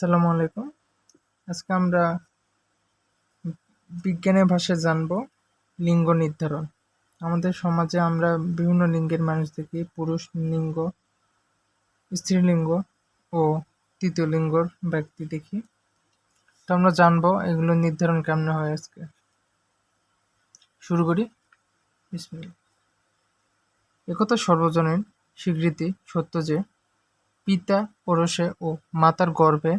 আসসালামু আলাইকুম। আজকে আমরা বিজ্ঞানের ভাষায় জানব লিঙ্গ নির্ধারণ। আমাদের সমাজে আমরা বিভিন্ন লিঙ্গের মানুষ দেখি, পুরুষ লিঙ্গ স্ত্রীলিঙ্গ ও তৃতীয় লিঙ্গর ব্যক্তি দেখি। তো আমরা জানব এগুলো নির্ধারণ কেমন হয় আজকে। শুরু করি। একথা সর্বজনীন স্বীকৃতি সত্য যে, পিতা ওরসে ও মাতার গর্ভে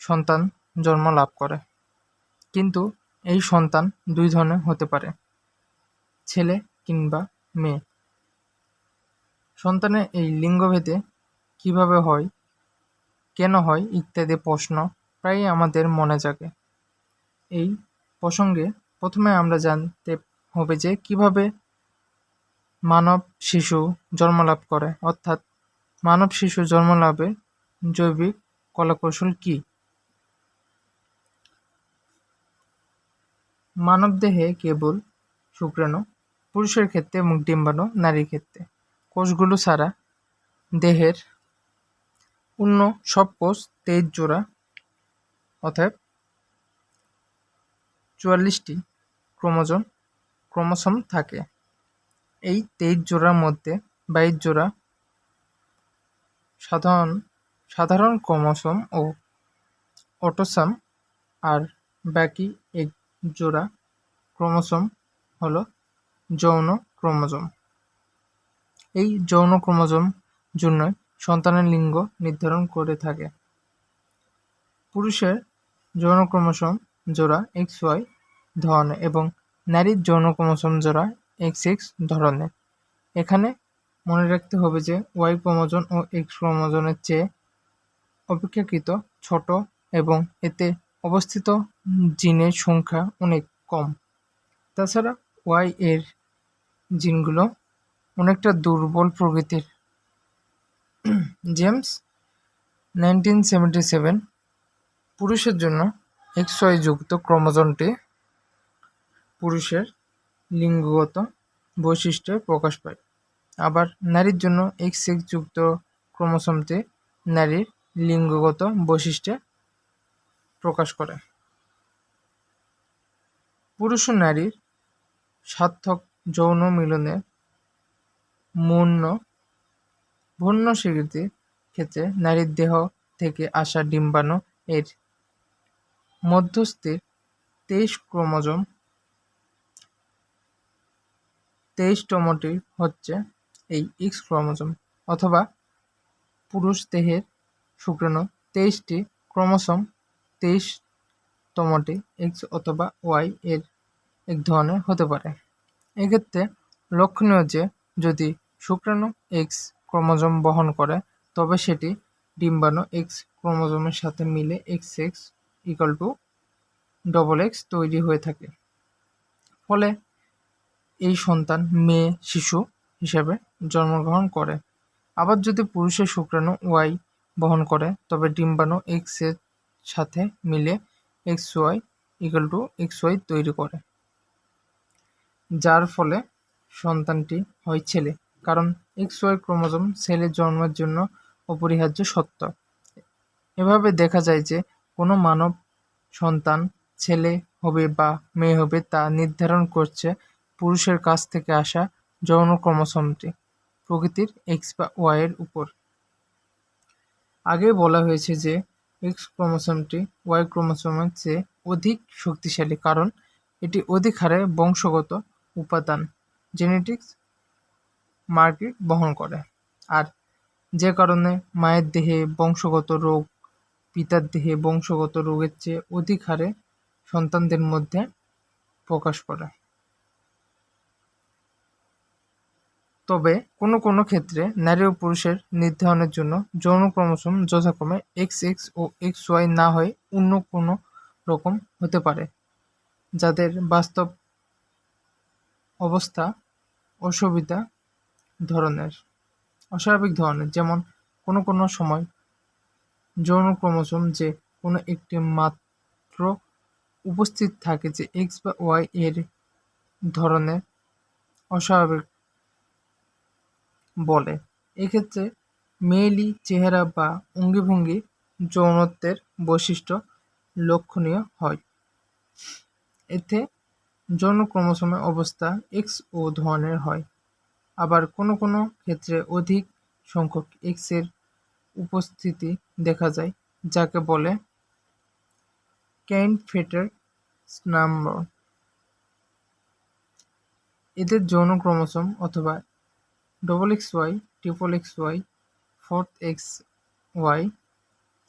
সন্তান জন্ম লাভ করে। কিন্তু এই সন্তান দুই ধরনের হতে পারে, ছেলে কিংবা মেয়ে। সন্তানের এই লিঙ্গভেদে কীভাবে হয়, কেন হয় ইত্যাদি প্রশ্ন প্রায়ই আমাদের মনে জাগে। এই প্রসঙ্গে প্রথমে আমরা জানতে হবে যে কীভাবে মানব শিশু জন্মলাভ করে, অর্থাৎ মানব শিশু জন্মলাভের জৈবিক কলাকৌশল কী? মানবদেহে কেবল শুক্রাণু, পুরুষের ক্ষেত্রে এবং ডিম্বাণু, নারীর ক্ষেত্রে। কোষগুলো ছাড়া দেহের অন্য সব কোষ তেইশ জোড়া, অতএব চুয়াল্লিশটি ক্রোমোজোম, ক্রোমোসোম থাকে। এই তেইশ জোড়ার মধ্যে বাইশ জোড়া সাধারণ সাধারণ ক্রোমোসোম ও অটোসোম, আর বাকি এক জোড়া ক্রোমোসোম হলো যৌন ক্রোমোজোম। এই যৌন ক্রোমোজোম জন্যই সন্তানের লিঙ্গ নির্ধারণ করে থাকে। পুরুষের যৌন ক্রোমোসোম জোড়া এক্স ওয়াই ধরনের এবং নারীর যৌন ক্রোমোসোম জোড়া এক্স এক্স ধরনের। এখানে মনে রাখতে হবে যে ওয়াই ক্রোমোজোম ও এক্স ক্রোমোজোমের চেয়ে অপেক্ষাকৃত ছোট এবং এতে অবস্থিত জিনের সংখ্যা অনেক কম। তাছাড়া ওয়াই এর জিনগুলো অনেকটা দুর্বল প্রকৃতির। জেমস নাইনটিন সেভেন্টি সেভেন পুরুষের জন্য যুক্ত ক্রোমোজোমটি পুরুষের লিঙ্গগত বৈশিষ্ট্যে প্রকাশ পায়। আবার নারীর জন্য এক্স এক্স যুক্ত ক্রোমোসোমটি নারীর লিঙ্গগত বৈশিষ্ট্যে প্রকাশ করে। পুরুষ ও নারীর সার্থক যৌন মিলনে মূর্ণ ভ্রূণ স্বীকৃতির ক্ষেত্রে নারীর দেহ থেকে আসা ডিম্বাণু এর মধ্যস্থির তেইশ ক্রোমোজোম তেইশতমটি হচ্ছে এই এক্স ক্রোমোজোম অথবা পুরুষ দেহের শুক্রাণু তেইশটি ক্রোমোসোম তেইশতমটি এক্স অথবা ওয়াই এর এক ধরনের হতে পারে। এক্ষেত্রে লক্ষণীয় যে, যদি শুক্রাণু এক্স ক্রোমোজোম বহন করে, তবে সেটি ডিম্বাণু এক্স ক্রোমোজোমের সাথে মিলে X X equal to double X তৈরি হয়ে থাকে। ফলে এই সন্তান মেয়ে, শিশু হিসেবে জন্মগ্রহণ করে। আবার যদি পুরুষের শুক্রাণু ওয়াই বহন করে, তবে ডিম্বাণু এক্সের সাথে মিলে X Y equal to X Y তৈরি করে। যার ফলে সন্তানটি হয় ছেলে, কারণ এক্স ওয়াই ক্রোমোজোম ছেলের জন্মের জন্য অপরিহার্য সত্য। এভাবে দেখা যায় যে কোনো মানব সন্তান ছেলে হবে বা মেয়ে হবে তা নির্ধারণ করছে পুরুষের কাছ থেকে আসা যৌন ক্রোমোসোমটি প্রকৃতির এক্স বা ওয়াইয়ের উপর। আগে বলা হয়েছে যে এক্স ক্রোমোসোমটি ওয়াই ক্রোমোসোমের চেয়ে অধিক শক্তিশালী কারণ এটি অধিক হারে বংশগত উপাদান জেনেটিক্স মার্কিট বহন করে। আর যে কারণে মায়ের দেহে বংশগত রোগ, পিতার দেহে বংশগত রোগের চেয়ে অধিক হারে সন্তানদের মধ্যে প্রকাশ করে। তবে কোনো কোনো ক্ষেত্রে নারী ও পুরুষের নির্ধারণের জন্য যৌন ক্রোমোসোম যথাক্রমে এক্স এক্স ও এক্স ওয়াই না হয়ে অন্য কোনো রকম হতে পারে, যাদের বাস্তব অবস্থা অসুবিধা ধরনের, অস্বাভাবিক ধরনের, যেমন কোনো কোনো সময় যৌন ক্রোমোসোম যে কোনো একটি মাত্র উপস্থিত থাকে যে এক্স বা ওয়াই এর ধরনের অস্বাভাবিক বলে। এক্ষেত্রে মেয়েলি চেহারা বা অঙ্গিভঙ্গি যৌনত্বের বৈশিষ্ট্য লক্ষণীয় হয়। এতে যৌন ক্রোমোসোমের অবস্থা এক্স ও ধরনের হয়। আবার কোনো কোনো ক্ষেত্রে অধিক সংখ্যক এক্সের উপস্থিতি দেখা যায়, যাকে বলে ক্যাইনফেটের নাম্বার। এদের যৌন ক্রোমোসোম অথবা double X Y triple X Y fourth X Y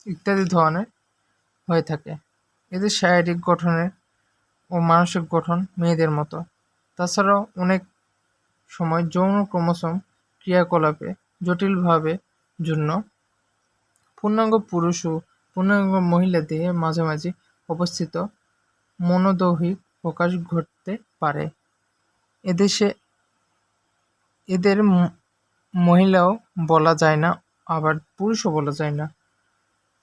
ইত্যাদি ধরনের হয়ে থাকে। এদের শারীরিক গঠনের ও মানসিক গঠন মেয়েদের মতো। তাছাড়াও অনেক সময় যৌন ক্রোমোসোম ক্রিয়াকলাপে জটিলভাবে জন্য পূর্ণাঙ্গ পুরুষ ও পূর্ণাঙ্গ মহিলা দেহে মাঝামাঝি অবস্থিত মনোদৈহিক প্রকাশ ঘটতে পারে। এদেশে এদের মহিলাও বলা যায় না, আবার পুরুষও বলা যায় না।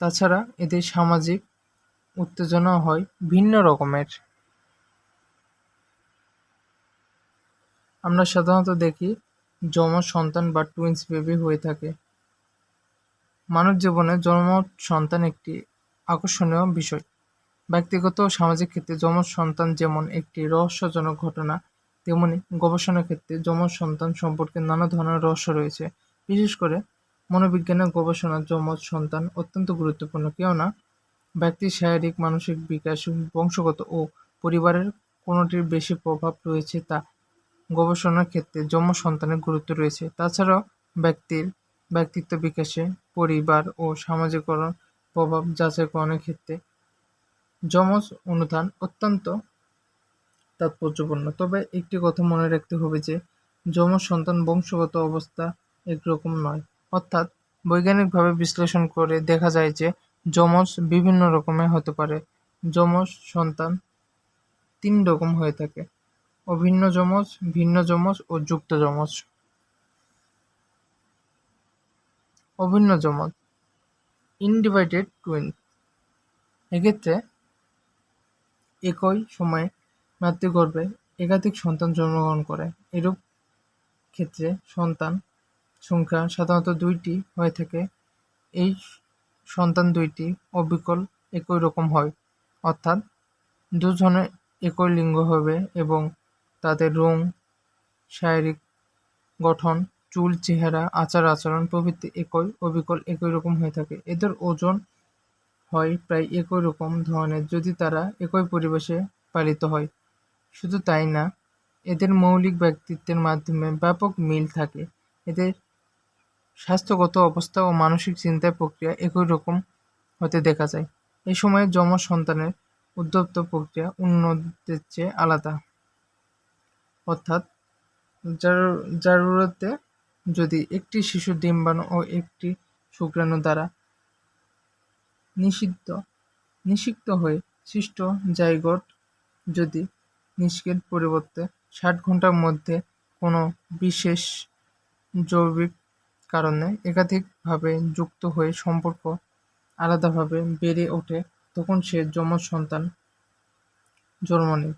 তাছাড়া এদের সামাজিক উত্তেজনা হয় ভিন্ন রকমের। আমরা সাধারণত দেখি যমজ সন্তান বা টুইন্স বেবি হয়ে থাকে। মানব জীবনে যমজ সন্তান একটি আকর্ষণীয় বিষয়। ব্যক্তিগত ও সামাজিক ক্ষেত্রে যমজ সন্তান যেমন একটি রহস্যজনক ঘটনা তেমনি গবেষণার ক্ষেত্রে যমজ সন্তান সম্পর্কে নানা ধরনের রহস্য রয়েছে। বিশেষ করে মনোবিজ্ঞানের গবেষণা যমজ সন্তান অত্যন্ত গুরুত্বপূর্ণ। কেননা ব্যক্তির শারীরিক, মানসিক বিকাশ, বংশগত ও পরিবারের কোনোটির বেশি প্রভাব রয়েছে তা গবেষণার ক্ষেত্রে যমজ সন্তানের গুরুত্ব রয়েছে। তাছাড়াও ব্যক্তির ব্যক্তিত্ব বিকাশে পরিবার ও সামাজিকরণ প্রভাব যাচাই যাচাইকরণের ক্ষেত্রে যমজ অনুদান অত্যন্ত তাৎপর্যপূর্ণ। তবে একটি কথা মনে রাখতে হবে যে যমজ সন্তান বংশগত অবস্থা একরকম নয়। অর্থাৎ, বৈজ্ঞানিকভাবে বিশ্লেষণ করে দেখা যায় যে, যমজ বিভিন্ন রকমের হতে পারে। যমজ সন্তান তিন রকম হয়ে থাকে। অভিন্ন যমজ, ভিন্ন যমজ ও যুক্ত যমজ। অভিন্ন যমজ। Undivided twin. এক্ষেত্রে একই সময়ে মাতৃগর্ভে একাধিক সন্তান জন্মগ্রহণ করে। এরূপ ক্ষেত্রে সন্তান সংখ্যা সাধারণত দুইটি হয়ে থাকে। এই সন্তান দুইটি অবিকল একই রকম হয়, অর্থাৎ দুজনের একই লিঙ্গ হবে এবং তাদের রং, শারীরিক গঠন, চুল, চেহারা, আচার, আচরণ প্রভৃতি একই, অবিকল একই রকম হয়ে থাকে। এদের ওজন হয় প্রায় একই রকম ধরনের, যদি তারা একই পরিবেশে পালিত হয়। শুধু তাই না, এদের মৌলিক ব্যক্তিত্বের মাধ্যমে ব্যাপক মিল থাকে। এদের স্বাস্থ্যগত অবস্থা ও মানসিক চিন্তার প্রক্রিয়া একই রকম হতে দেখা যায়। এই সময়ে যমজ সন্তানের উদ্যপ্ত প্রক্রিয়া অন্যদের চেয়ে আলাদা। অর্থাৎ জারুরতে যদি একটি শিশু ডিম্বাণু ও একটি শুক্রাণু দ্বারা নিষিদ্ধ, নিষিক্ত হয়ে সৃষ্ট জাইগোট যদি নিষ্কের পরিবর্তে ষাট ঘণ্টার মধ্যে কোনো বিশেষ জৈবিক কারণে একাধিকভাবে যুক্ত হয়ে সম্পর্ক আলাদাভাবে বেড়ে ওঠে, তখন সে যমজ সন্তান জন্ম নেয়।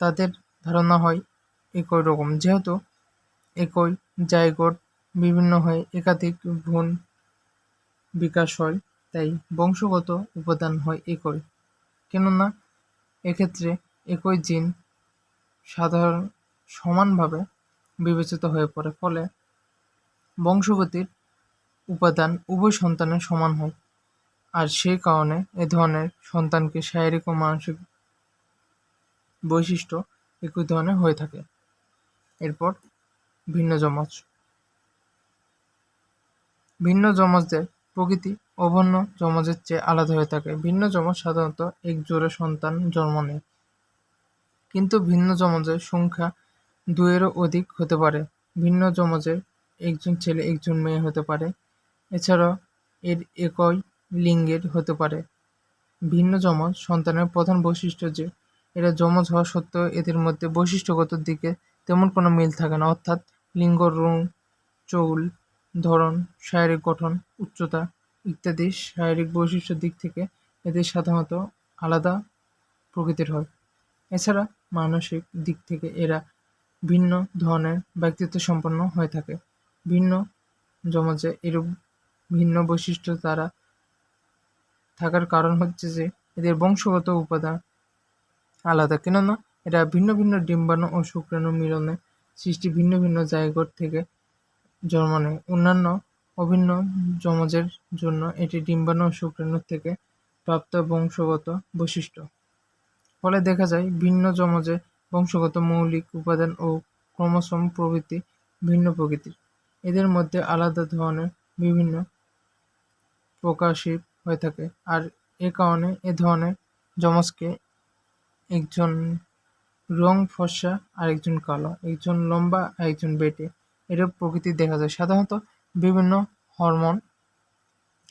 তাদের ধারণা হয় একই রকম। যেহেতু একই জায়গোট বিভিন্ন হয়ে একাধিক ভ্রূণ বিকাশ হয়, তাই বংশগত উপাদান হয় একই। কেননা, এক্ষেত্রে একই জিন সাধারণ সমানভাবে বিবেচিত হয়ে পড়ে, ফলে বংশগতির উপাদান উভয় সন্তানের সমান হয়। আর সেই কারণে এ ধরনের সন্তানকে শারীরিক ও মানসিক বৈশিষ্ট্য একই ধরনের হয়ে থাকে। এরপর ভিন্ন যমজ। ভিন্ন যমজদের প্রকৃতি অভিন্ন যমজের চেয়ে আলাদা হয়ে থাকে। ভিন্ন যমজ সাধারণত এক জোড়া সন্তান জন্ম নেয়। কিন্তু ভিন্ন যমজের সংখ্যা দুয়েরও অধিক হতে পারে। ভিন্ন যমজের একজন ছেলে একজন মেয়ে হতে পারে। এছাড়াও এর একই লিঙ্গের হতে পারে। ভিন্ন যমজ সন্তানের প্রধান বৈশিষ্ট্য যে, এরা যমজ হওয়া সত্ত্বেও এদের মধ্যে বৈশিষ্ট্যগত দিকে তেমন কোনো মিল থাকে না। অর্থাৎ লিঙ্গ, রং, চৌল, ধরন, শারীরিক গঠন, উচ্চতা ইত্যাদি শারীরিক বৈশিষ্ট্যের দিক থেকে এদের সাধারণত আলাদা প্রকৃতির হয়। এছাড়া মানসিক দিক থেকে এরা ভিন্ন ধরনের ব্যক্তিত্ব সম্পন্ন হয়ে থাকে। ভিন্ন যমজে এরূপ ভিন্ন বৈশিষ্ট্য তারা থাকার কারণ হচ্ছে যে এদের বংশগত উপাদান আলাদা। কেননা এরা ভিন্ন ভিন্ন ডিম্বাণু ও শুক্রাণু মিলনে সৃষ্টি ভিন্ন ভিন্ন জায়গোট থেকে জন্ম নেয়। অন্যান্য অভিন্ন যমজের জন্য এটি ডিম্বাণু ও শুক্রাণুর থেকে প্রাপ্ত বংশগত বৈশিষ্ট্য। ফলে দেখা যায় ভিন্ন যমজে বংশগত মৌলিক উপাদান ও ক্রোমোসোম প্রভৃতি ভিন্ন প্রকৃতির। এদের মধ্যে আলাদা ধরনের বিভিন্ন প্রকাশিত হয়ে থাকে আর এ কারণে এ ধরনের যমজকে একজন রং ফর্সা আর একজন কালো, একজন লম্বা আর একজন বেটে। এরূপ প্রকৃতি দেখা যায়। সাধারণত বিভিন্ন হরমোন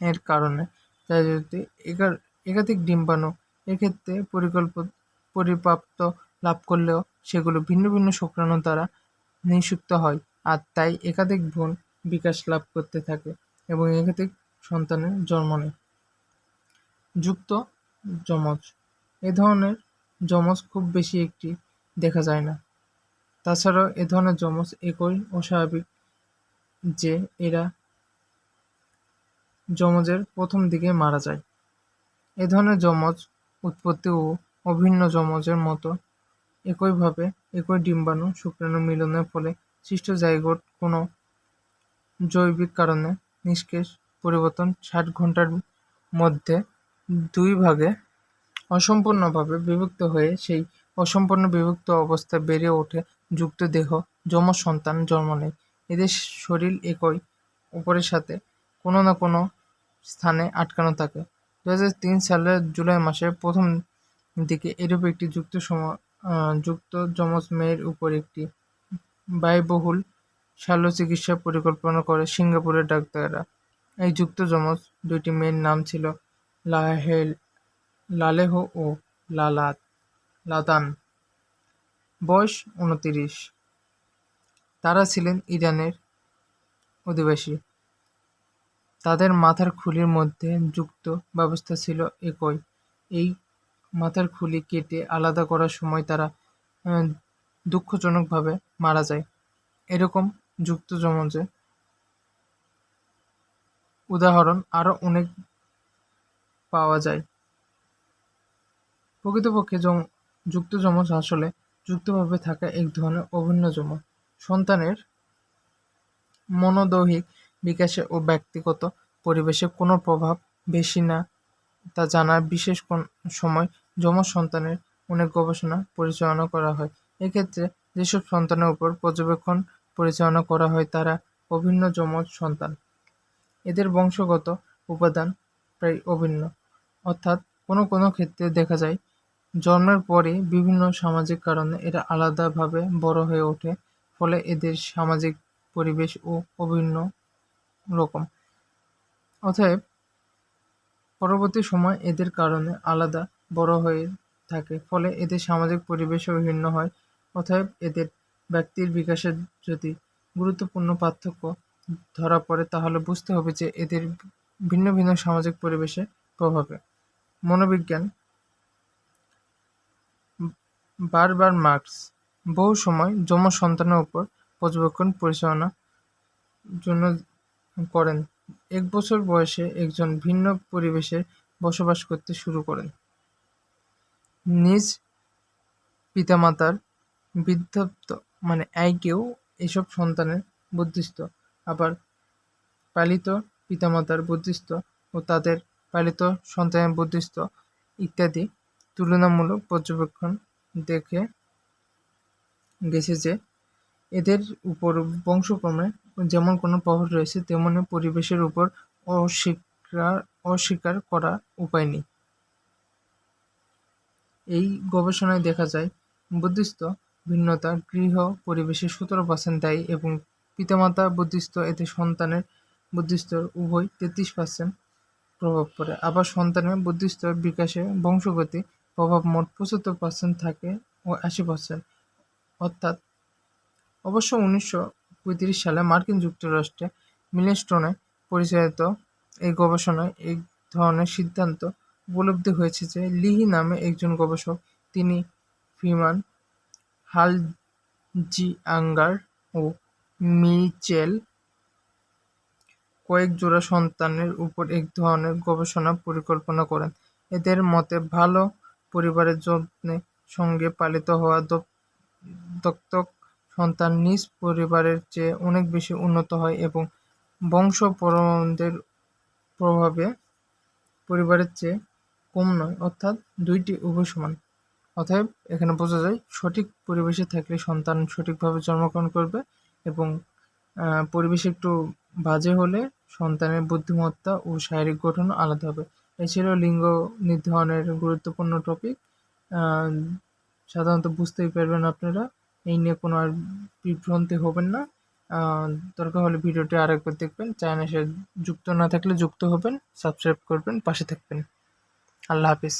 এর কারণে। যদি একা- একাধিক ডিম্বাণু এক্ষেত্রে পরিকল্প পরিপ্রাপ্ত লাভ করলেও সেগুলো ভিন্ন ভিন্ন শুক্রাণু দ্বারা নিষিক্ত হয় আর তাই একাধিক ভ্রূণ বিকাশ লাভ করতে থাকে এবং একাধিক সন্তানের জন্ম নেয়। যুক্ত যমজ। এ ধরনের যমজ খুব বেশি একটি দেখা যায় না। তাছাড়াও এ ধরনের যমজ একই অস্বাভাবিক যে এরা যমজের প্রথম দিকে মারা যায়। এ ধরনের যমজ উৎপত্তি ও অভিন্ন যমজের মতো। একইভাবে একই ডিম্বাণু শুক্রাণু মিলনের ফলে সৃষ্ট জাইগোট কোনো জৈবিক কারণে নিষ্কেষ পরিবর্তন ষাট ঘণ্টার মধ্যে দুই ভাগে অসম্পূর্ণভাবে বিভক্ত হয়ে সেই অসম্পূর্ণ বিভক্ত অবস্থায় বেড়ে ওঠে যুক্ত দেহ যমজ সন্তান জন্ম নেয়। এদের শরীর একই, উপরের সাথে কোনো না কোনো স্থানে আটকানো থাকে। দু হাজার তিন সালের জুলাই মাসের প্রথম দিকে এরূপ একটি যুক্ত সম যুক্ত যমজ মেয়ের উপর একটি ব্যয়বহুল শল্য চিকিৎসা পরিকল্পনা করে সিঙ্গাপুরের ডাক্তাররা। এই যুক্ত যমজ দুইটি মেয়ের নাম ছিল লাহেল, লালেহ ও লালাত লাদান বয়স উনতিরিশ তারা ছিলেন ইরানের অধিবাসী। তাদের মাথার খুলির মধ্যে যুক্ত ব্যবস্থা ছিল একই। এই মাথার খুলি কেটে আলাদা করার সময় তারা দুঃখজনকভাবে মারা যায়। এরকম যুক্ত যমজে উদাহরণ আরও অনেক পাওয়া যায়। প্রকৃতপক্ষে যম- যুক্ত যমজ আসলে যুক্তভাবে থাকা এক ধরনের অভিন্ন যমজ সন্তানের মনোদৈহিক বিকাশে ও ব্যক্তিগত পরিবেশে কোনো প্রভাব বেশি না, তা জানার বিশেষ সময় যমজ সন্তানের অনেক গবেষণা পরিচালনা করা হয়। এক্ষেত্রে যেসব সন্তানের উপর পর্যবেক্ষণ পরিচালনা করা হয়, তারা অভিন্ন যমজ সন্তান। এদের বংশগত উপাদান প্রায় অভিন্ন। অর্থাৎ কোনো কোনো ক্ষেত্রে দেখা যায়, জন্মের পরে বিভিন্ন সামাজিক কারণে এরা আলাদাভাবে বড় হয়ে ওঠে, ফলে এদের সামাজিক পরিবেশ ও অভিন্ন রকম। অতএব পরবর্তী সময় এদের কারণে আলাদা বড় হয়ে থাকে। ফলে এদের সামাজিক পরিবেশও ভিন্ন হয়। অতএব এদের ব্যক্তির বিকাশের যদি গুরুত্বপূর্ণ পার্থক্য ধরা পড়ে, তাহলে বুঝতে হবে যে এদের ভিন্ন ভিন্ন সামাজিক পরিবেশে প্রভাবে। মনোবিজ্ঞান। বারবার মার্কস। বহু সময় যম সন্তানের উপর পর্যবেক্ষণ পরিচালনা জন্য করেন। এক বছর বয়সে একজন ভিন্ন পরিবেশে বসবাস করতে শুরু করেন। নিজ পিতামাতার বৃদ্ধাপ্ত মানে আইকেও এসব সন্তানের বুদ্ধিস্ত আবার পালিত পিতামাতার বুদ্ধিস্ত ও তাদের পালিত সন্তানের বুদ্ধিস্ত ইত্যাদি তুলনামূলক পর্যবেক্ষণ দেখে গেছে যে এদের উপর বংশক্রমে যেমন কোনো প্রভাব রয়েছে, তেমনি পরিবেশের উপর অস্বীকার অস্বীকার করা উপায় নেই। এই গবেষণায় দেখা যায়, বুদ্ধিস্ত ভিন্নতা গৃহ পরিবেশে সতেরো পার্সেন্ট দায়ী এবং পিতামাতা বুদ্ধিস্ত, এতে সন্তানের বুদ্ধিস্তর উভয় তেত্রিশ পার্সেন্ট প্রভাব পড়ে। আবার সন্তানের বুদ্ধিস্তর বিকাশে বংশগতি প্রভাব মোট পঁচাত্তর পার্সেন্ট থাকে ও আশি পার্সেন্ট অর্থাৎ অবশ্য উনিশশো পঁয়ত্রিশ সালে মার্কিন যুক্তরাষ্ট্রে মিলেস্টোনে পরিচালিত এই গবেষণায় এই ধরনের সিদ্ধান্ত উপলব্ধি হয়েছে যে লিহি নামে একজন গবেষক, তিনি ফ্রিমান, হালজিয়াঙ্গার ও মিচেল কয়েক জোড়া সন্তানের উপর এক ধরনের গবেষণা পরিকল্পনা করেন। এদের মতে, ভালো পরিবারের যত্নে সঙ্গে পালিত হওয়া দত্তক সন্তান নিজ পরিবারের চেয়ে অনেক বেশি উন্নত হয় এবং বংশ প্রভাবে পরিবারের চেয়ে কম নয়, অর্থাৎ দুইটি উভয় সমান। অতএব এখানে বোঝা যায়, সঠিক পরিবেশে থাকলে সন্তান সঠিকভাবে জন্মগ্রহণ করবে এবং পরিবেশ একটু বাজে হলে সন্তানের বুদ্ধিমত্তা ও শারীরিক গঠন আলাদা হবে। এছাড়াও লিঙ্গ নির্ধারণের গুরুত্বপূর্ণ টপিক সাধারণত বুঝতেই পারবেন আপনারা, এই নিয়ে কোনো আর বিভ্রান্তি হবেন না। দরকার হলে ভিডিওটি আরেকবার দেখবেন। চ্যানেলে যুক্ত না থাকলে যুক্ত হবেন, সাবস্ক্রাইব করবেন, পাশে থাকবেন। আল্লাহ হাফিজ